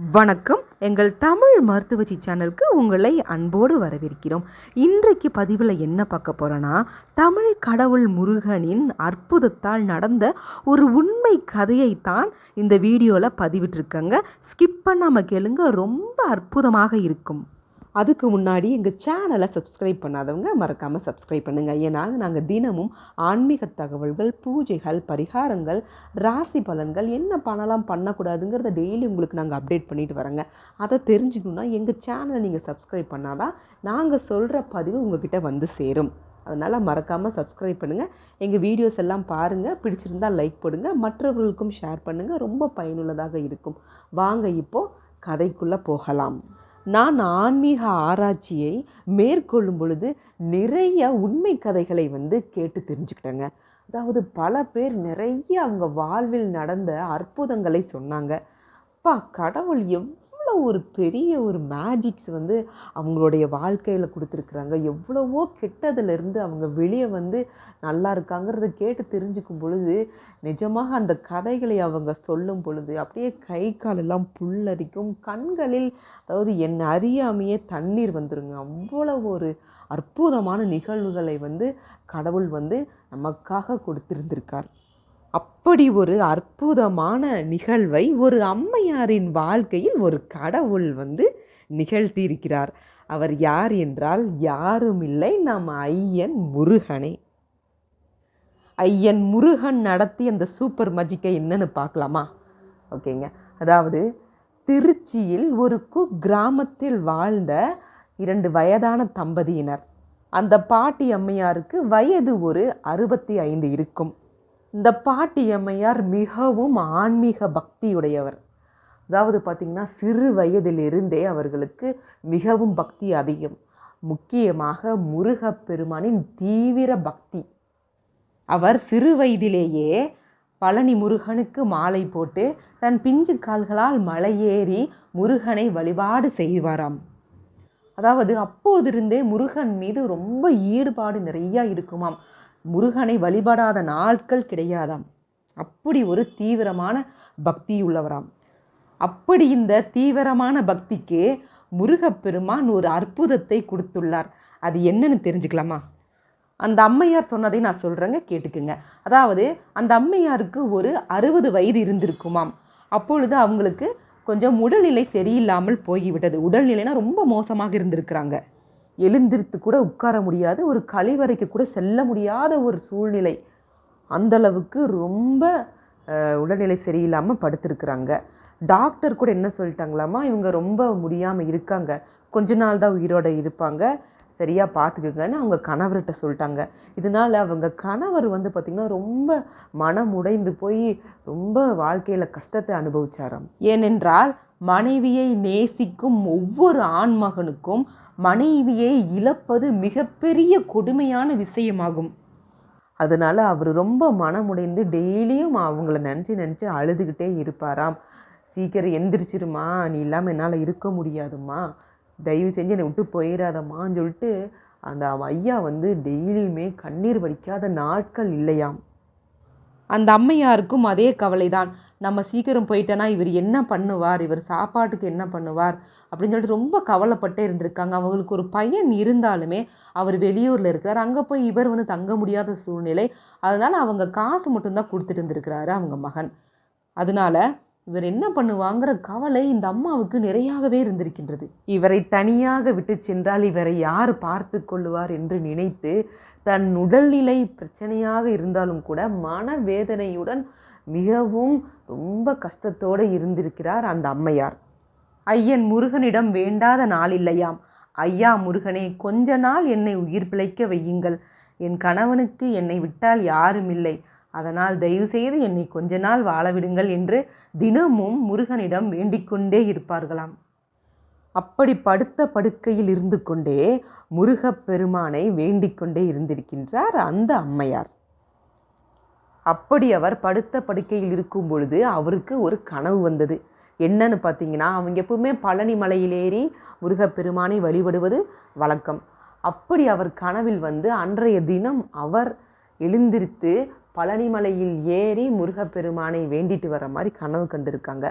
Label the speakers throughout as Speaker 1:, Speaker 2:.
Speaker 1: வணக்கம். எங்கள் தமிழ் மருத்துவச்சி சேனலுக்கு உங்களை அன்போடு வரவேற்கிறோம். இன்றைக்கு பதிவில் என்ன பார்க்க போகிறோன்னா தமிழ் கடவுள் முருகனின் அற்புதத்தால் நடந்த ஒரு உண்மை கதையை தான் இந்த வீடியோவில் பதிவிட்டிருக்கங்க. ஸ்கிப் பண்ணாமல் கேளுங்க ரொம்ப அற்புதமாக இருக்கும். அதுக்கு முன்னாடி எங்கள் சேனலை சப்ஸ்கிரைப் பண்ணாதவங்க மறக்காமல் சப்ஸ்கிரைப் பண்ணுங்கள் ஏன்னா நாங்கள் தினமும் ஆன்மீக தகவல்கள் பூஜைகள் பரிகாரங்கள் ராசி பலன்கள் என்ன பண்ணலாம் பண்ணக்கூடாதுங்கிறத டெய்லி உங்களுக்கு நாங்கள் அப்டேட் பண்ணிட்டு வரோங்க அதை தெரிஞ்சுக்கணுன்னா எங்கள் சேனலை நீங்கள் சப்ஸ்கிரைப் பண்ணாதான் நாங்கள் சொல்கிற பதிவு உங்ககிட்ட வந்து சேரும். அதனால் மறக்காமல் சப்ஸ்கிரைப் பண்ணுங்கள் எங்கள் வீடியோஸ் எல்லாம் பாருங்கள் பிடிச்சிருந்தால் லைக் போடுங்க. மற்றவர்களுக்கும் ஷேர் பண்ணுங்கள் ரொம்ப பயனுள்ளதாக இருக்கும். வாங்க இப்போது கதைக்குள்ளே போகலாம். நான் ஆன்மீக ஆராய்ச்சியை மேற்கொள்ளும் பொழுது நிறைய உண்மை கதைகளை வந்து கேட்டு தெரிஞ்சுக்கிட்டேங்க. அதாவது பல பேர் நிறைய அவங்க வாழ்வில் நடந்த அற்புதங்களை சொன்னாங்க. அப்பா கடவுள் எவ்வளோ ஒரு பெரிய ஒரு மேஜிக்ஸ் வந்து அவங்களுடைய வாழ்க்கையில் கொடுத்துருக்குறாங்க. எவ்வளவோ கெட்டதுலேருந்து அவங்க வெளியே வந்து நல்லா இருக்காங்கிறத கேட்டு தெரிஞ்சுக்கும் பொழுது நிஜமாக அந்த கதைகளை அவங்க சொல்லும் பொழுது அப்படியே கை காலெல்லாம் புல்லரிக்கும். கண்களில் அதாவது என் அறியாமையே தண்ணீர் வந்துருங்க. அவ்வளோ ஒரு அற்புதமான நிகழ்வுகளை வந்து கடவுள் வந்து நமக்காக கொடுத்திருந்திருக்கார். அப்படி ஒரு அற்புதமான நிகழ்வை ஒரு அம்மையாரின் வாழ்க்கையில் ஒரு கடவுள் வந்து நிகழ்த்தியிருக்கிறார். அவர் யார் என்றால் யாரும் இல்லை நம் ஐயன் முருகனே. ஐயன் முருகன் நடத்தி அந்த சூப்பர் மஜிக்கை என்னன்னு பார்க்கலாமா? ஓகேங்க. அதாவது திருச்சியில் ஒரு குக்கிராமத்தில் வாழ்ந்த இரண்டு வயதான தம்பதியினர். அந்த பாட்டி அம்மையாருக்கு வயது ஒரு அறுபத்தி ஐந்து இருக்கும். இந்த பாட்டி அம்மையார் மிகவும் ஆன்மீக பக்தியுடையவர். அதாவது பார்த்திங்கன்னா சிறு வயதிலிருந்தே அவர்களுக்கு மிகவும் பக்தி அதிகம். முக்கியமாக முருகப்பெருமானின் தீவிர பக்தி. அவர் சிறு வயதிலேயே பழனி முருகனுக்கு மாலை போட்டு தன் பிஞ்சு கால்களால் மலையேறி முருகனை வழிபாடு செய்வாராம். அதாவது அப்போதிருந்தே முருகன் மீது ரொம்ப ஈடுபாடு நிறையா இருக்குமாம். முருகனை வழிபடாத நாட்கள் கிடையாதாம். அப்படி ஒரு தீவிரமான பக்தி உள்ளவராம் அப்படி இந்த தீவிரமான பக்திக்கு முருகப்பெருமான் ஒரு அற்புதத்தை கொடுத்துள்ளார். அது என்னன்னு தெரிஞ்சுக்கலாமா? அந்த அம்மையார் சொன்னதை நான் சொல்கிறேங்க கேட்டுக்குங்க. அதாவது அந்த அம்மையாருக்கு ஒரு அறுபது வயது இருந்திருக்குமாம். அப்பொழுது அவங்களுக்கு கொஞ்சம் உடல்நிலை சரியில்லாமல் போய்விட்டது. உடல்நிலைனா ரொம்ப மோசமாக இருந்திருக்கிறாங்க. எழுந்திருத்து கூட உட்கார முடியாது ஒரு கழிவறைக்கு கூட செல்ல முடியாத ஒரு சூழ்நிலை. அந்தளவுக்கு ரொம்ப உடல்நிலை சரியில்லாமல் படுத்திருக்கிறாங்க. டாக்டர் கூட என்ன சொல்லிட்டாங்களாமா இவங்க ரொம்ப முடியாமல் இருக்காங்க. கொஞ்ச நாள் தான் உயிரோடு இருப்பாங்க. சரியாக பார்த்துக்குங்கன்னு அவங்க கணவர்கிட்ட சொல்லிட்டாங்க. இதனால் அவங்க கணவர் வந்து பார்த்திங்கன்னா ரொம்ப மனம் உடைந்து போய் ரொம்ப வாழ்க்கையில் கஷ்டத்தை அனுபவிச்சாராம். ஏனென்றால் மனைவியை நேசிக்கும் ஒவ்வொரு ஆண்மகனுக்கும் மனைவியை இழப்பது மிகப்பெரிய கொடுமையான விஷயமாகும். அதனால் அவர் ரொம்ப மனமுடைந்து டெய்லியும் அவங்கள நினச்சி நினச்சி அழுதுகிட்டே இருப்பாராம். சீக்கிரம் எந்திரிச்சிருமா நீ இல்லாமல் என்னால் இருக்க முடியாதும்மா. தயவு செஞ்சு என்னை விட்டு போயிடாதம்மான்னு சொல்லிட்டு அந்த ஐயா வந்து டெய்லியுமே கண்ணீர் வடிக்காத நாட்கள் இல்லையாம். அந்த அம்மையாருக்கும் அதே கவலை தான் நம்ம சீக்கிரம் போயிட்டேன்னா இவர் என்ன பண்ணுவார்? இவர் சாப்பாட்டுக்கு என்ன பண்ணுவார்? அப்படின்னு சொல்லிட்டு ரொம்ப கவலைப்பட்டே இருந்திருக்காங்க. அவங்களுக்கு ஒரு பையன் இருந்தாலுமே அவர் வெளியூரில் இருக்கார். அங்கே போய் இவர் வந்து தங்க முடியாத சூழ்நிலை. அதனால் அவங்க காசு மட்டும்தான் கொடுத்துட்டு இருந்திருக்கிறாரு அவங்க மகன். அதனால இவர் என்ன பண்ணுவாங்கிற கவலை இந்த அம்மாவுக்கு நிறையாகவே இருந்திருக்கின்றது. இவரை தனியாக விட்டு சென்றால் இவரை யார் பார்த்து கொள்ளுவார் என்று நினைத்து தன் உடல்நிலை பிரச்சனையாக இருந்தாலும் கூட மனவேதனையுடன் மிகவும் ரொம்ப கஷ்டத்தோடு இருந்திருக்கிறார் அந்த அம்மையார். ஐயன் முருகனிடம் வேண்டாத நாள் இல்லையாம். ஐயா முருகனே கொஞ்ச நாள் என்னை உயிர் பிழைக்க வையுங்கள். என் கணவனுக்கு என்னை விட்டால் யாரும் இல்லை. அதனால் தயவுசெய்து என்னை கொஞ்ச நாள் வாழவிடுங்கள் என்று தினமும் முருகனிடம் வேண்டிக்கொண்டே இருப்பார்களாம். அப்படி படுத்த படுக்கையில் இருந்து கொண்டே முருகப்பெருமானை வேண்டிக் கொண்டே இருந்திருக்கின்றார் அந்த அம்மையார். அப்படி அவர் படுத்த படுக்கையில் இருக்கும் பொழுது அவருக்கு ஒரு கனவு வந்தது. என்னன்னு பார்த்தீங்கன்னா அவங்க எப்பவுமே பழனி மலையில் ஏறி முருகப்பெருமானை வழிபடுவது வழக்கம். அப்படி அவர் கனவில் வந்து அன்றைய தினம் அவர் எழுந்திருத்து பழனிமலையில் ஏறி முருகப்பெருமானை வேண்டிட்டு வர மாதிரி கனவு கண்டிருக்காங்க.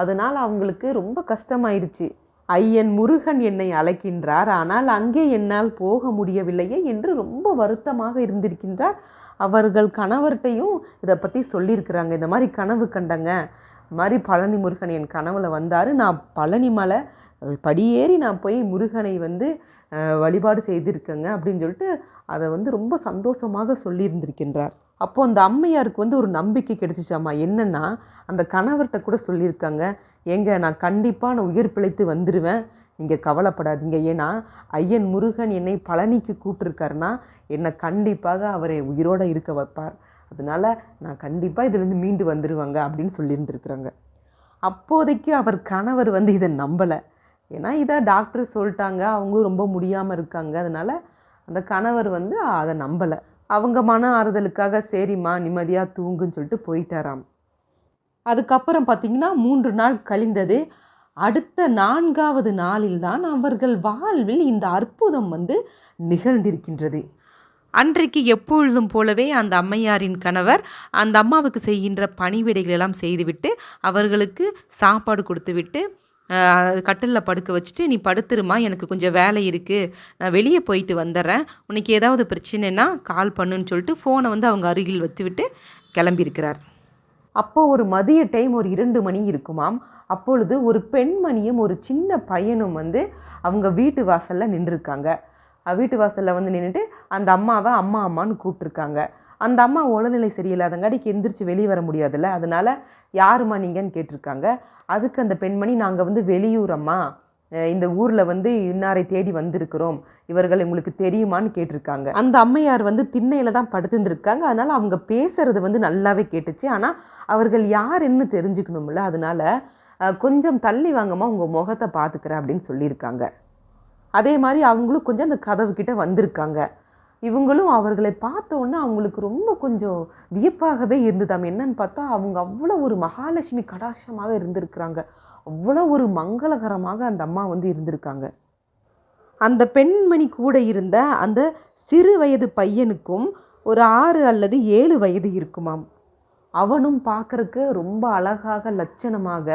Speaker 1: அதனால் அவங்களுக்கு ரொம்ப கஷ்டமாயிடுச்சு ஐயன் முருகன் என்னை அழைக்கின்றார் ஆனால் அங்கே என்னால் போக முடியவில்லையே என்று ரொம்ப வருத்தமாக இருந்திருக்கின்றார். அவர்கள் கணவர்கிட்டையும் இதை பற்றி சொல்லியிருக்கிறாங்க. இந்த மாதிரி கனவு கண்டங்க. மாதிரி பழனி முருகன் என் கனவில் வந்தார். நான் பழனி மலை படியேறி நான் போய் முருகனை வந்து வழிபாடு செய்திருக்கேங்க அப்படின்னு சொல்லிட்டு அதை வந்து ரொம்ப சந்தோஷமாக சொல்லியிருந்திருக்கின்றார். அப்போது அந்த அம்மையாருக்கு வந்து ஒரு நம்பிக்கை கிடைச்சிச்சாமா? என்னென்னா அந்த கணவர்கிட்ட கூட சொல்லியிருக்காங்க. ஏங்க நான் கண்டிப்பாக நான் உயிர் பிழைத்து வந்துடுவேன் நீங்கள் கவலைப்படாதீங்க. ஏன்னா ஐயன் முருகன் என்னை பழனிக்கு கூப்பிட்டுருக்காருன்னா என்னை கண்டிப்பாக அவரை உயிரோடு இருக்க வைப்பார். அதனால நான் கண்டிப்பாக இதுலேருந்து மீண்டு வந்துடுவாங்க அப்படின்னு சொல்லியிருந்துருக்குறாங்க. அப்போதைக்கு அவர் கணவர் வந்து இதை நம்பலை. ஏன்னா இதை டாக்டர் சொல்லிட்டாங்க. அவங்களும் ரொம்ப முடியாமல் இருக்காங்க. அதனால் அந்த கணவர் வந்து அதை நம்பலை. அவங்க மன ஆறுதலுக்காக சரிம்மா நிம்மதியாக தூங்குன்னு சொல்லிட்டு போயிட்டாராம். அதுக்கப்புறம் பார்த்தீங்கன்னா மூன்று நாள் கழிந்தது அடுத்த நான்காவது நாளில்தான் அவர்கள் வாழ்வில் இந்த அற்புதம் வந்து நிகழ்ந்திருக்கின்றது. அன்றைக்கு எப்பொழுதும் போலவே அந்த அம்மையாரின் கணவர் அந்த அம்மாவுக்கு செய்கின்ற பணிவிடைகள் எல்லாம் செய்துவிட்டு அவர்களுக்கு சாப்பாடு கொடுத்துவிட்டு கட்டிலில் படுக்க வச்சுட்டு நீ படுத்துருமா எனக்கு கொஞ்சம் வேலை இருக்குது நான் வெளியே போயிட்டு வந்துடுறேன் உனக்கு ஏதாவது பிரச்சனைனா கால் பண்ணுன்னு சொல்லிட்டு ஃபோனை வந்து அவங்க அருகில் வச்சுவிட்டு கிளம்பியிருக்கிறார். அப்போ ஒரு மதிய டைம் ஒரு இரண்டு மணி இருக்குமாம். அப்பொழுது ஒரு பெண்மணியும் ஒரு சின்ன பையனும் வந்து அவங்க வீட்டு வாசலில் நின்றுருக்காங்க. வீட்டு வாசலில் வந்து நின்றுட்டு அந்த அம்மாவை அம்மா அம்மான்னு கூப்பிட்ருக்காங்க அந்த அம்மா உடல்நிலை சரியில்லாதங்காடிக்கு எந்திரிச்சு வெளியே வர முடியாதுல்ல. அதனால் யாரும்மா நீங்கன்னு கேட்டிருக்காங்க. அதுக்கு அந்த பெண்மணி நாங்கள் வந்து வெளியூர் அம்மா இந்த ஊரில் வந்து இன்னாரை தேடி வந்திருக்கிறோம். இவர்கள் உங்களுக்கு தெரியுமான்னு கேட்டிருக்காங்க. அந்த அம்மையார் வந்து திண்ணையில் தான் படுத்துருந்துருக்காங்க. அதனால் அவங்க பேசுகிறது வந்து நல்லாவே கேட்டுச்சு. ஆனால் அவர்கள் யாருன்னு தெரிஞ்சுக்கணும்ல. அதனால கொஞ்சம் தள்ளி வாங்கம்மா உங்கள் முகத்தை பார்த்துக்கிறேன் அப்படின்னு சொல்லியிருக்காங்க. அதே மாதிரி அவங்களும் கொஞ்சம் அந்த கதவு கிட்ட வந்திருக்காங்க. இவங்களும் அவர்களை பார்த்த உடனே அவங்களுக்கு ரொம்ப கொஞ்சம் வியப்பாகவே இருந்ததாம். என்னன்னு பார்த்தா அவங்க அவ்வளோ ஒரு மகாலட்சுமி கடாட்சமாக இருந்திருக்கிறாங்க. அவ்வளோ ஒரு மங்களகரமாக அந்த அம்மா வந்து இருந்திருக்காங்க. அந்த பெண்மணி கூட இருந்த அந்த சிறு வயது பையனுக்கும் ஒரு ஆறு அல்லது ஏழு வயது இருக்குமாம். அவனும் பார்க்கறக்கு ரொம்ப அழகாக லட்சணமாக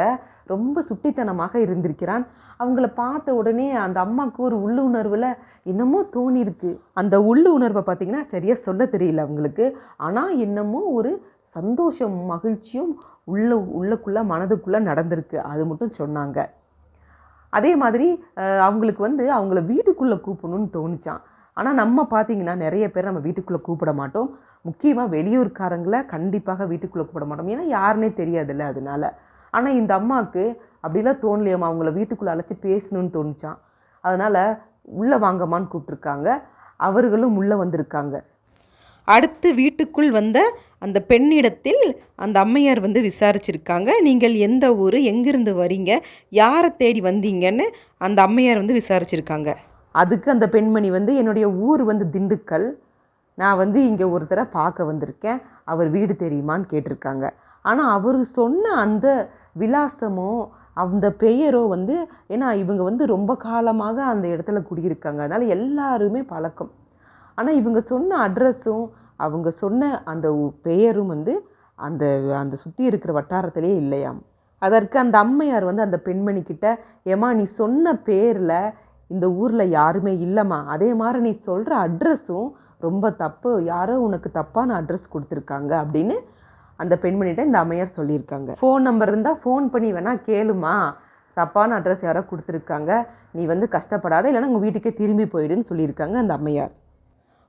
Speaker 1: ரொம்ப சுட்டித்தனமாக இருந்திருக்கிறான். அவங்கள பார்த்த உடனே அந்த அம்மாவுக்கு ஒரு உள்ளுணர்வில் என்னமோ தோணியிருக்கு. அந்த உள்ளுணர்வை பார்த்திங்கன்னா சரியாக சொல்ல தெரியல அவங்களுக்கு. ஆனால் என்னமோ ஒரு சந்தோஷம் மகிழ்ச்சியும் உள்ள உள்ளக்குள்ளே மனதுக்குள்ளே நடந்திருக்கு. அது மட்டும் சொன்னாங்க. அதே மாதிரி அவங்களுக்கு வந்து அவங்கள வீட்டுக்குள்ளே கூப்பிடணும்னு தோணுச்சான் ஆனால் நம்ம பார்த்தீங்கன்னா நிறைய பேர் நம்ம வீட்டுக்குள்ளே கூப்பிட மாட்டோம். முக்கியமாக வெளியூர்காரங்களை கண்டிப்பாக வீட்டுக்குள்ளே கூப்பிட மாட்டோம். ஏன்னா யாருன்னே தெரியாதுல்ல அதனால. ஆனால் இந்த அம்மாவுக்கு அப்படிலாம் தோணலையாம்மா அவங்கள வீட்டுக்குள்ளே அழைச்சி பேசணும்னு தோணுச்சான் அதனால் உள்ளே வாங்கம்மான்னு கூப்பிட்ருக்காங்க அவர்களும் உள்ளே வந்திருக்காங்க. அடுத்து வீட்டுக்குள் வந்த அந்த பெண்ணிடத்தில் அந்த அம்மையார் வந்து விசாரிச்சிருக்காங்க. நீங்கள் எந்த ஊர் எங்கிருந்து வரீங்க யாரை தேடி வந்தீங்கன்னு அந்த அம்மையார் வந்து விசாரிச்சிருக்காங்க. அதுக்கு அந்த பெண்மணி வந்து என்னுடைய ஊர் வந்து திண்டுக்கல். நான் வந்து இங்கே ஒருத்தரை பார்க்க வந்திருக்கேன். அவர் வீடு தெரியுமான்னு கேட்டிருக்காங்க. ஆனால் அவர் சொன்ன அந்த விலாசமோ அந்த பெயரோ வந்து ஏன்னா இவங்க வந்து ரொம்ப காலமாக அந்த இடத்துல குடியிருக்காங்க. அதனால் எல்லாருமே பழக்கம். ஆனால் இவங்க சொன்ன அட்ரஸும் அவங்க சொன்ன அந்த உ- பெயரும் வந்து அந்த அந்த சுற்றி இருக்கிற வட்டாரத்திலே இல்லையாம். அதற்கு அந்த அம்மையார் வந்து அந்த பெண்மணிக்கிட்ட ஏமா நீ சொன்ன பேரில் இந்த ஊரில் யாருமே இல்லைம்மா. அதே மாதிரி நீ சொல்கிற அட்ரஸும் ரொம்ப தப்பு. யாரோ உனக்கு தப்பான அட்ரஸ் கொடுத்துருக்காங்க. அப்படின்னு அந்த பெண்மணிகிட்ட இந்த அம்மையார் சொல்லியிருக்காங்க. ஃபோன் நம்பர் இருந்தால் ஃபோன் பண்ணி வேணால் கேளுமா. தப்பான அட்ரஸ் யாரோ கொடுத்துருக்காங்க. நீ வந்து கஷ்டப்படாத இல்லைன்னா உங்கள் வீட்டுக்கே திரும்பி போயிடுன்னு சொல்லியிருக்காங்க அந்த அம்மையார்.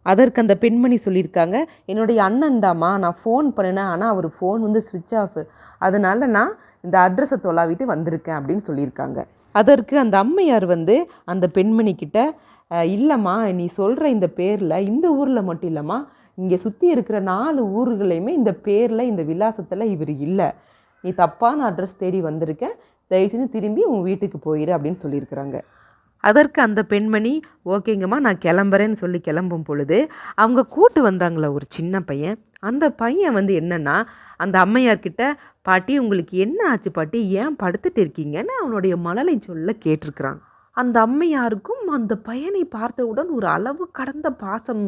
Speaker 1: அதற்கு அந்த பெண்மணி சொல்லியிருக்காங்க என்னுடைய அண்ணன் தாம்மா நான் ஃபோன் பண்ணினேன் ஆனால் அவர் ஃபோன் வந்து ஸ்விட்ச் ஆஃப் அதனால் நான் இந்த அட்ரஸை தொலாவிட்டு வந்திருக்கேன் அப்படின்னு சொல்லியிருக்காங்க. அதற்கு அந்த அம்மையார் வந்து அந்த பெண்மணிக்கிட்ட இல்லைம்மா நீ சொல்கிற இந்த பேரில் இந்த ஊரில் மட்டும் இல்லைம்மா இங்கே சுற்றி இருக்கிற நாலு ஊர்களையுமே இந்த பேரில் இந்த விலாசத்தில் இவர் இல்லை. நீ தப்பான அட்ரஸ் தேடி வந்திருக்க தயவு செஞ்சு திரும்பி உன் வீட்டுக்கு போயிடு அப்படின்னு சொல்லியிருக்கிறாங்க. அதற்கு அந்த பெண்மணி ஓகேங்கம்மா நான் கிளம்புறேன்னு சொல்லி கிளம்பும் பொழுது அவங்க கூட்டு வந்தாங்களே ஒரு சின்ன பையன். அந்த பையன் வந்து என்னன்னா அந்த அம்மையார்கிட்ட பாட்டி உங்களுக்கு என்ன ஆச்சு பாட்டி? ஏன் படுத்துட்டு இருக்கீங்கன்னு அவனுடைய மழலை சொல்ல கேட்டிருக்கிறான். அந்த அம்மையாருக்கும் அந்த பையனை பார்த்தவுடன் ஒரு அளவு கடந்த பாசம்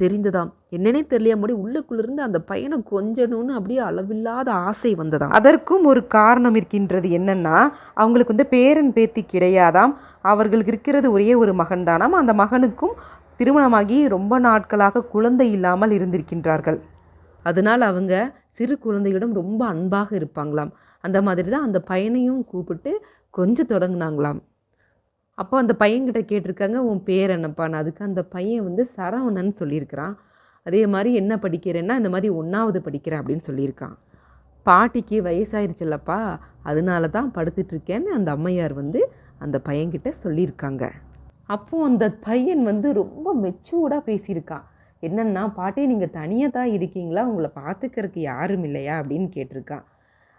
Speaker 1: தெரிந்ததாம். என்னன்னே தெரியலையாமடி உள்ளுக்குள்ளிருந்து அந்த பையனை கொஞ்சணும்னு அப்படியே அளவில்லாத ஆசை வந்ததாம். அதற்கும் ஒரு காரணம் இருக்கின்றது என்னன்னா அவங்களுக்கு வந்து பேரன் பேத்தி கிடையாதாம். அவர்களுக்கு இருக்கிறது ஒரே ஒரு மகன் தானாம் அந்த மகனுக்கும் திருமணமாகி ரொம்ப நாட்களாக குழந்தை இல்லாமல் இருந்திருக்கின்றார்கள். அதனால் அவங்க சிறு குழந்தையிடம் ரொம்ப அன்பாக இருப்பாங்களாம். அந்த மாதிரி தான் அந்த பையனையும் கூப்பிட்டு கொஞ்சம் தொடங்கினாங்களாம். அப்போ அந்த பையன்கிட்ட கேட்டிருக்காங்க உன் பேர் என்னப்பான்னு அதுக்கு அந்த பையன் வந்து சரவணன் சொல்லியிருக்கிறான். அதே மாதிரி என்ன படிக்கிறேன்னா இந்த மாதிரி ஒன்றாவது படிக்கிறேன் அப்படின்னு சொல்லியிருக்கான். பாட்டிக்கு வயசாயிருச்சுல்லப்பா அதனால தான் படுத்துட்ருக்கேன்னு அந்த அம்மையார் வந்து அந்த பையன்கிட்ட சொல்லியிருக்காங்க. அப்போது அந்த பையன் வந்து ரொம்ப மெச்சூர்டாக பேசியிருக்கான். என்னென்னா பாட்டி நீங்கள் தனியாக தான் இருக்கீங்களா? உங்களை பார்த்துக்கிறதுக்கு யாரும் இல்லையா? அப்படின்னு கேட்டிருக்கான்.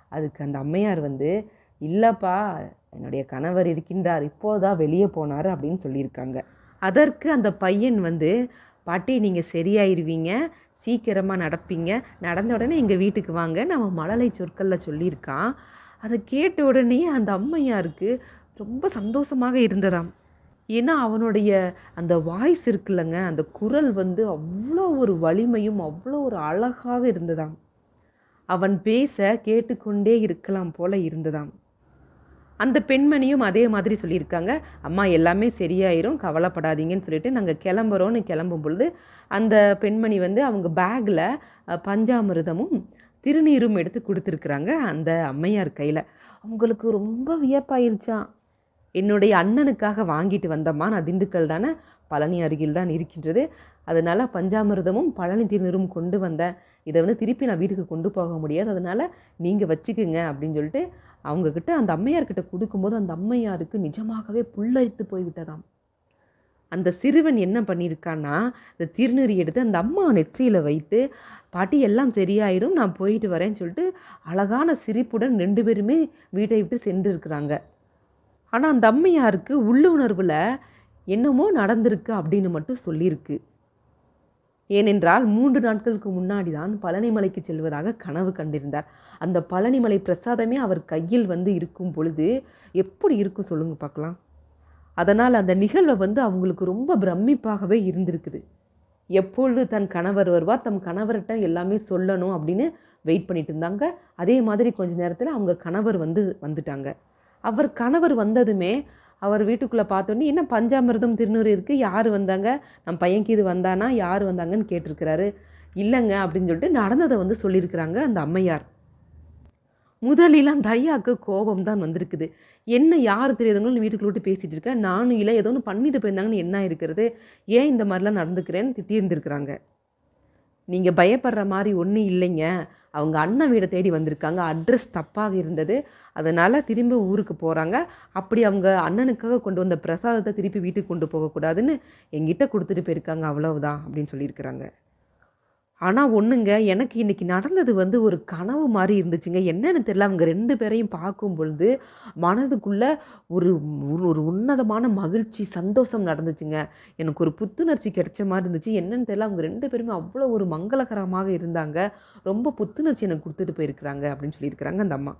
Speaker 1: அதுக்கு அந்த அம்மையார் வந்து இல்லைப்பா என்னுடைய கணவர் இருக்கின்றார். இப்போதான் வெளியே போனார் அப்படின்னு சொல்லியிருக்காங்க. அதற்கு அந்த பையன் வந்து பாட்டி நீங்கள் சரியாயிருவீங்க. சீக்கிரமாக நடப்பீங்க. நடந்த உடனே எங்கள் வீட்டுக்கு வாங்க. நம்ம மழலை சொற்களில் சொல்லியிருக்கான். அதை கேட்ட உடனே அந்த அம்மையாருக்கு ரொம்ப சந்தோஷமாக இருந்ததாம். ஏன்னா அவனுடைய அந்த வாய்ஸ் இருக்குல்லங்க அந்த குரல் வந்து அவ்வளோ ஒரு வலிமையும் அவ்வளோ ஒரு அழகாக இருந்ததாம். அவன் பேச கேட்டுக்கொண்டே இருக்கலாம் போல இருந்ததாம். அந்த பெண்மணியும் அதே மாதிரி சொல்லியிருக்காங்க அம்மா எல்லாமே சரியாயிரும் கவலைப்படாதீங்கன்னு சொல்லிட்டு நாங்கள் கிளம்புறோன்னு கிளம்பும் பொழுது அந்த பெண்மணி வந்து அவங்க பேக்கில் பஞ்சாமிர்தமும் திருநீரும் எடுத்து கொடுத்துருக்குறாங்க அந்த அம்மையார் கையில். அவங்களுக்கு ரொம்ப வியப்பாயிருச்சான் என்னுடைய அண்ணனுக்காக வாங்கிட்டு வந்தம்மா நான் திண்டுக்கல் தானே? பழனி அருகில் தான் இருக்கின்றது. அதனால் பஞ்சாமிர்தமும் பழனி திருநீரும் கொண்டு வந்தேன் இதை வந்து திருப்பி நான் வீட்டுக்கு கொண்டு போக முடியாது. அதனால் நீங்கள் வச்சுக்குங்க அப்படின்னு சொல்லிட்டு அவங்கக்கிட்ட அந்த அம்மையார்கிட்ட கொடுக்கும்போது அந்த அம்மையாருக்கு நிஜமாகவே புல்லரித்து போய்விட்டதாம் அந்த சிறுவன் என்ன பண்ணியிருக்கான்னா இந்த திருநீர் எடுத்து அந்த அம்மா நெற்றியில் வைத்து பாட்டி எல்லாம் சரியாயிடும் நான் போயிட்டு வரேன்னு சொல்லிட்டு அழகான சிரிப்புடன் ரெண்டு பேருமே வீட்டை விட்டு சென்று இருக்கிறாங்க ஆனால் அந்த அம்மையாருக்கு உள்ளுணர்வில் என்னமோ நடந்திருக்கு அப்படின்னு மட்டும் சொல்லியிருக்கு ஏனென்றால் மூன்று நாட்களுக்கு முன்னாடி தான் பழனிமலைக்கு செல்வதாக கனவு கண்டிருந்தார். அந்த பழனிமலை பிரசாதமே அவர் கையில் வந்து இருக்கும் பொழுது எப்படி இருக்கும் சொல்லுங்க பார்க்கலாம். அதனால் அந்த நிகழ்வை வந்து அவங்களுக்கு ரொம்ப பிரமிப்பாகவே இருந்திருக்குது. எப்பொழுது தன் கணவர் வருவார் தம் கணவர்கிட்ட எல்லாமே சொல்லணும் அப்படின்னு வெயிட் பண்ணிட்டு இருந்தாங்க. அதே மாதிரி கொஞ்ச நேரத்தில் அவங்க கணவர் வந்து வந்துட்டாங்க. அவர் கணவர் வந்ததுமே அவர் வீட்டுக்குள்ளே பார்த்தோன்னே என்ன பஞ்சாமிர்தம் திருநூறு இருக்குது யார் வந்தாங்க? நம்ம பையன்க்கு இது வந்தானா? யார் வந்தாங்கன்னு கேட்டிருக்கிறாரு. இல்லைங்க அப்படின்னு சொல்லிட்டு நடந்ததை வந்து சொல்லியிருக்கிறாங்க அந்த அம்மையார். முதலில் அந்த ஐயாவுக்கு கோபம் தான் வந்திருக்குது. என்ன யார் தெரியாதவங்களும் வீட்டுக்குள்ள விட்டு பேசிகிட்டு இருக்கேன் நானும் இல்லை ஏதோ ஒன்று பண்ணிட்டு போயிருந்தாங்கன்னு என்ன இருக்கிறது ஏன் இந்த மாதிரிலாம் நடந்துக்கிறேன்னு திட்டியிருந்திருக்கிறாங்க நீங்கள் பயப்படுற மாதிரி ஒன்றும் இல்லைங்க. அவங்க அண்ணன் வீடை தேடி வந்திருக்காங்க. அட்ரஸ் தப்பாக இருந்தது. அதனால் திரும்ப ஊருக்கு போகிறாங்க அப்படி அவங்க அண்ணனுக்காக கொண்டு வந்த பிரசாதத்தை திருப்பி வீட்டுக்கு கொண்டு போகக்கூடாதுன்னு எங்கிட்ட கொடுத்துட்டு போயிருக்காங்க. அவ்வளவுதான் அப்படின்னு சொல்லியிருக்கிறாங்க. ஆனால் ஒன்றுங்க எனக்கு இன்றைக்கி நடந்தது வந்து ஒரு கனவு மாதிரி இருந்துச்சுங்க. என்னென்னு தெரியல. அவங்க ரெண்டு பேரையும் பார்க்கும் பொழுது மனதுக்குள்ளே ஒரு ஒரு உன்னதமான மகிழ்ச்சி சந்தோஷம் நடந்துச்சுங்க. எனக்கு ஒரு புத்துணர்ச்சி கிடைச்ச மாதிரி இருந்துச்சு. என்னென்னு தெரியல. அவங்க ரெண்டு பேருமே அவ்வளோ ஒரு மங்களகரமாக இருந்தாங்க. ரொம்ப புத்துணர்ச்சி எனக்கு கொடுத்துட்டு போயிருக்கிறாங்க அப்படின்னு சொல்லியிருக்கிறாங்க அந்த அம்மா.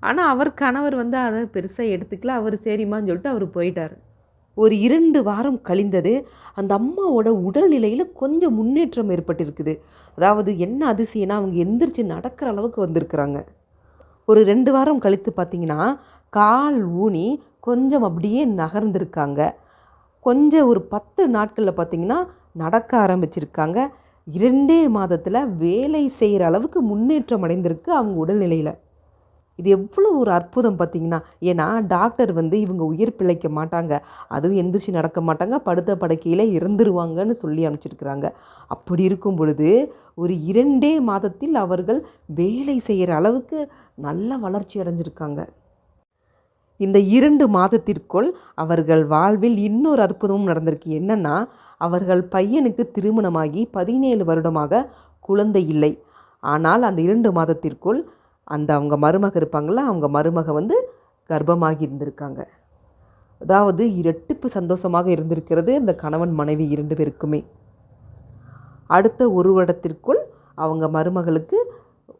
Speaker 1: ஆனால் அவர் கணவர் வந்து அதை பெருசாக எடுத்துக்கல. அவர் சரிம்மான்னு சொல்லிட்டு அவர் போயிட்டார். ஒரு இரண்டு வாரம் கழிந்தது அந்த அம்மாவோட உடல்நிலையில் கொஞ்சம் முன்னேற்றம் ஏற்பட்டிருக்குது. அதாவது என்ன அதிசயம்னா அவங்க எந்திரிச்சு நடக்கிற அளவுக்கு வந்திருக்கிறாங்க. ஒரு ரெண்டு வாரம் கழித்து பார்த்தீங்கன்னா கால் ஊனி கொஞ்சம் அப்படியே நகர்ந்திருக்காங்க. கொஞ்சம் ஒரு பத்து நாட்களில் பார்த்தீங்கன்னா நடக்க ஆரம்பிச்சிருக்காங்க. இரண்டே மாதத்தில் வேலை செய்கிற அளவுக்கு முன்னேற்றம் அடைந்திருக்கு அவங்க உடல்நிலையில். இது எவ்வளோ ஒரு அற்புதம் பார்த்தீங்கன்னா? ஏன்னா டாக்டர் வந்து இவங்க உயிர் பிழைக்க மாட்டாங்க. அதுவும் எந்திரிச்சு நடக்க மாட்டாங்க. படுத்த படுக்கையில் இறந்துருவாங்கன்னு சொல்லி அனுப்பிச்சிருக்கிறாங்க. அப்படி இருக்கும் பொழுது ஒரு இரண்டே மாதத்தில் அவர்கள் வேலை செய்கிற அளவுக்கு நல்ல வளர்ச்சி அடைஞ்சிருக்காங்க. இந்த இரண்டு மாதத்திற்குள் அவர்கள் வாழ்வில் இன்னொரு அற்புதமும் நடந்திருக்கு. என்னன்னா அவர்கள் பையனுக்கு திருமணமாகி பதினேழு வருடமாக குழந்தை இல்லை. ஆனால் அந்த இரண்டு மாதத்திற்குள் அந்த அவங்க மருமக இருப்பாங்கள அவங்க மருமக வந்து கர்ப்பமாகி இருந்திருக்காங்க. அதாவது இரட்டிப்பு சந்தோஷமாக இருந்திருக்கிறது இந்த கணவன் மனைவி இரண்டு பேருக்குமே. அடுத்த ஒரு வருடத்திற்குள் அவங்க மருமகளுக்கு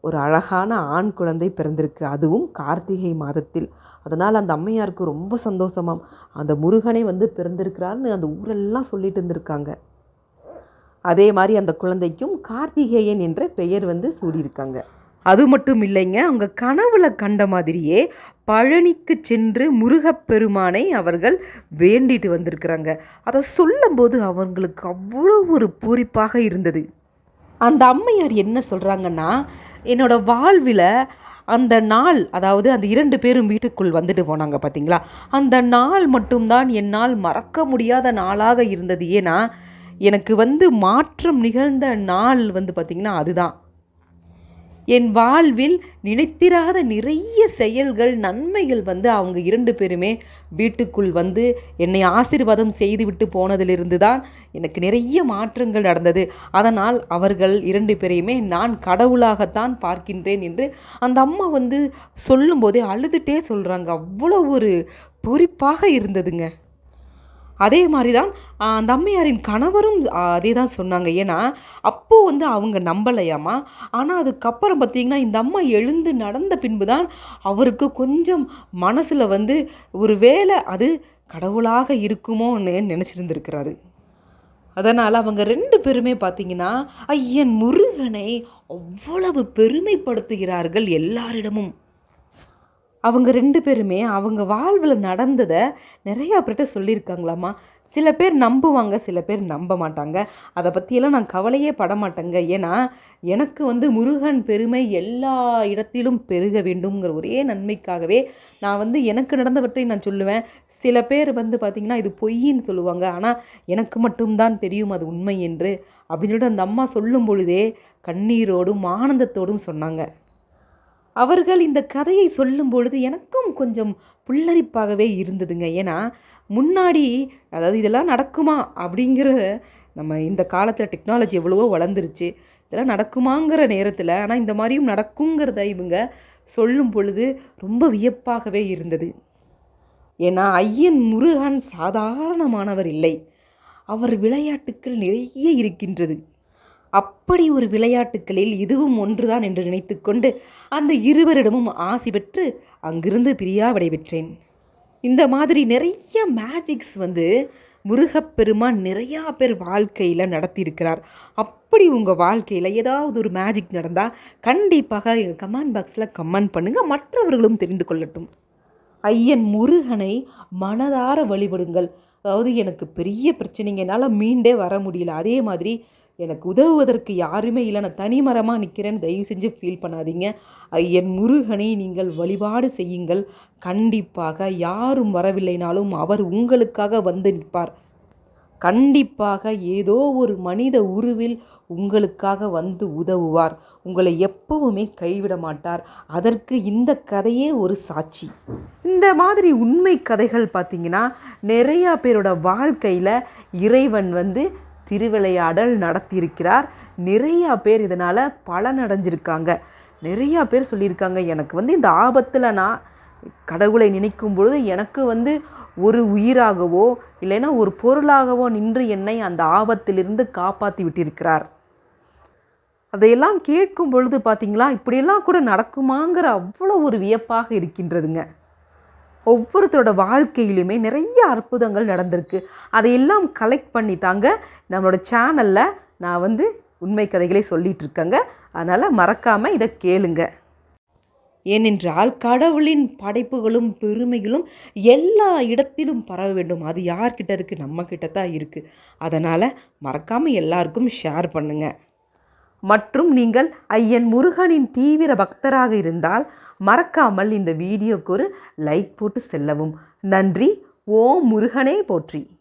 Speaker 1: ஒரு அழகான ஆண் குழந்தை பிறந்திருக்கு. அதுவும் கார்த்திகை மாதத்தில். அதனால் அந்த அம்மையாருக்கு ரொம்ப சந்தோஷமாம். அந்த முருகனே வந்து பிறந்திருக்கிறான்னு அந்த ஊரெல்லாம் சொல்லிட்டு இருந்திருக்காங்க. அதே மாதிரி அந்த குழந்தைக்கும் கார்த்திகேயன் என்ற பெயர் வந்து சூடியிருக்காங்க. அது மட்டும் இல்லைங்க அவங்க கனவுல கண்ட மாதிரியே பழனிக்கு சென்று முருகப்பெருமானை அவர்கள் வேண்டிட்டு வந்திருக்கிறாங்க. அதை சொல்லும்போது அவங்களுக்கு அவ்வளோ ஒரு பூரிப்பாக இருந்தது. அந்த அம்மையார் என்ன சொல்கிறாங்கன்னா என்னோட வாழ்வில் அந்த நாள் அதாவது அந்த இரண்டு பேரும் வீட்டுக்குள் வந்துட்டு போனாங்க பார்த்தீங்களா அந்த நாள் மட்டும்தான் என்னால் மறக்க முடியாத நாளாக இருந்தது. ஏன்னா எனக்கு வந்து மாற்றம் நிகழ்ந்த நாள் வந்து பார்த்திங்கன்னா அதுதான். என் வாழ்வில் நினைத்திராத நிறைய செயல்கள் நன்மைகள் வந்து அவங்க இரண்டு பேருமே வீட்டுக்குள் வந்து என்னை ஆசீர்வாதம் செய்துவிட்டு போனதிலிருந்து தான் எனக்கு நிறைய மாற்றங்கள் நடந்தது. அதனால் அவர்கள் இரண்டு பேரையுமே நான் கடவுளாகத்தான் பார்க்கின்றேன் என்று அந்த அம்மா வந்து சொல்லும்போதே அழுதுகிட்டே சொல்கிறாங்க அவ்வளோ ஒரு பூரிப்பாக இருந்ததுங்க. அதே மாதிரி தான் அந்த அம்மையாரின் கணவரும் அதே தான் சொன்னாங்க. ஏன்னா அப்போது வந்து அவங்க நம்பலையாமா? ஆனால் அதுக்கப்புறம் பார்த்திங்கன்னா இந்த அம்மா எழுந்து நடந்த பின்பு தான் அவருக்கு கொஞ்சம் மனசில் வந்து ஒரு வேலை அது கடவுளாக இருக்குமோன்னு நினச்சிருந்துருக்கிறாரு. அதனால் அவங்க ரெண்டு பேருமே பார்த்தீங்கன்னா ஐயன் முருகனை அவ்வளவு பெருமைப்படுத்துகிறார்கள் எல்லாரிடமும். அவங்க ரெண்டு பேருமே அவங்க வாழ்வில் நடந்ததை நிறையா பேர்கிட்ட சொல்லியிருக்காங்களாம்மா. சில பேர் நம்புவாங்க சில பேர் நம்ப மாட்டாங்க. அதை பற்றியெல்லாம் நான் கவலையே பட மாட்டேங்க. ஏன்னா எனக்கு வந்து முருகன் பெருமை எல்லா இடத்திலும் பெருக வேண்டும்ங்கிற ஒரே நன்மைக்காகவே நான் வந்து எனக்கு நடந்தவற்றை நான் சொல்லுவேன். சில பேர் வந்து பார்த்திங்கன்னா இது பொய்ன்னு சொல்லுவாங்க. ஆனால் எனக்கு மட்டும்தான் தெரியும் அது உண்மை என்று. அப்படின்னு சொல்லிட்டு அந்த அம்மா சொல்லும் பொழுதே கண்ணீரோடும் ஆனந்தத்தோடும் சொன்னாங்க. அவர்கள் இந்த கதையை சொல்லும் பொழுது எனக்கும் கொஞ்சம் புல்லரிப்பாகவே இருந்ததுங்க. ஏன்னா முன்னாடி அதாவது இதெல்லாம் நடக்குமா அப்படிங்கிற நம்ம இந்த காலத்தில் டெக்னாலஜி எவ்வளவோ வளர்ந்துருச்சு. இதெல்லாம் நடக்குமாங்கிற நேரத்தில் ஆனால் இந்த மாதிரியும் நடக்குங்கிறத இவங்க சொல்லும் பொழுது ரொம்ப வியப்பாகவே இருந்தது. ஏன்னா ஐயன் முருகன் சாதாரணமானவர் இல்லை. அவர் விளையாட்டுக்கள் நிறைய இருக்கின்றது. அப்படி ஒரு விளையாட்டுக்களில் இதுவும் ஒன்றுதான் என்று நினைத்துக்கொண்டு அந்த இருவரிடமும் ஆசி பெற்று அங்கிருந்து பிரியா விடைபெற்றேன். இந்த மாதிரி நிறைய மேஜிக்ஸ் வந்து முருகப்பெருமான் நிறையா பேர் வாழ்க்கையில் நடத்தியிருக்கிறார். அப்படி உங்கள் வாழ்க்கையில் ஏதாவது ஒரு மேஜிக் நடந்தால் கண்டிப்பாக எங்கள் கமெண்ட் பாக்ஸில் கமெண்ட் பண்ணுங்கள் மற்றவர்களும் தெரிந்து கொள்ளட்டும். ஐயன் முருகனை மனதார வழிபடுங்கள். அதாவது எனக்கு பெரிய பிரச்சனைங்க. என்னால் மீண்டே வர முடியல. அதே மாதிரி எனக்கு உதவுவதற்கு யாருமே இல்லை. நான் தனிமரமாக நிற்கிறேன்னு தயவு செஞ்சு ஃபீல் பண்ணாதீங்க. என் முருகனை நீங்கள் வழிபாடு செய்யுங்கள். கண்டிப்பாக யாரும் வரவில்லைனாலும் அவர் உங்களுக்காக வந்து நிற்பார். கண்டிப்பாக ஏதோ ஒரு மனித உருவில் உங்களுக்காக வந்து உதவுவார். உங்களை எப்பவுமே கைவிட மாட்டார். அதற்கு இந்த கதையே ஒரு சாட்சி. இந்த மாதிரி உண்மை கதைகள் பார்த்திங்கன்னா நிறையா பேரோட வாழ்க்கையில் இறைவன் வந்து திருவிளையாடல் நடத்தியிருக்கிறார். நிறையா பேர் இதனால் பலனடைஞ்சிருக்காங்க. நிறையா பேர் சொல்லியிருக்காங்க எனக்கு வந்து இந்த ஆபத்தில் நான் கடவுளை நினைக்கும் பொழுது எனக்கு வந்து ஒரு உயிராகவோ இல்லைன்னா ஒரு பொருளாகவோ நின்று என்னை அந்த ஆபத்திலிருந்து காப்பாற்றி விட்டிருக்கிறார். அதையெல்லாம் கேட்கும் பொழுது பார்த்தீங்களா இப்படியெல்லாம் கூட நடக்குமாங்கிற அவ்வளோ ஒரு வியப்பாக இருக்கின்றதுங்க. ஒவ்வொருத்தரோட வாழ்க்கையிலுமே நிறைய அற்புதங்கள் நடந்திருக்கு. அதையெல்லாம் கலெக்ட் பண்ணி தாங்க நம்மளோட சேனலில் நான் வந்து உண்மை கதைகளை சொல்லிகிட்டு இருக்கேங்க. அதனால் மறக்காமல் இதை கேளுங்க. ஏனென்றால் கடவுளின் படைப்புகளும் பெருமைகளும் எல்லா இடத்திலும் பரவ வேண்டும். அது யார்கிட்ட இருக்குது நம்மக்கிட்ட தான் இருக்குது அதனால் மறக்காமல் எல்லாருக்கும் ஷேர் பண்ணுங்கள் மற்றும் நீங்கள் ஐயன் முருகனின் தீவிர பக்தராக இருந்தால் மறக்காமல் இந்த வீடியோக்கு ஒரு லைக் போட்டு செல்லவும். நன்றி. ஓ முருகனே போற்றி.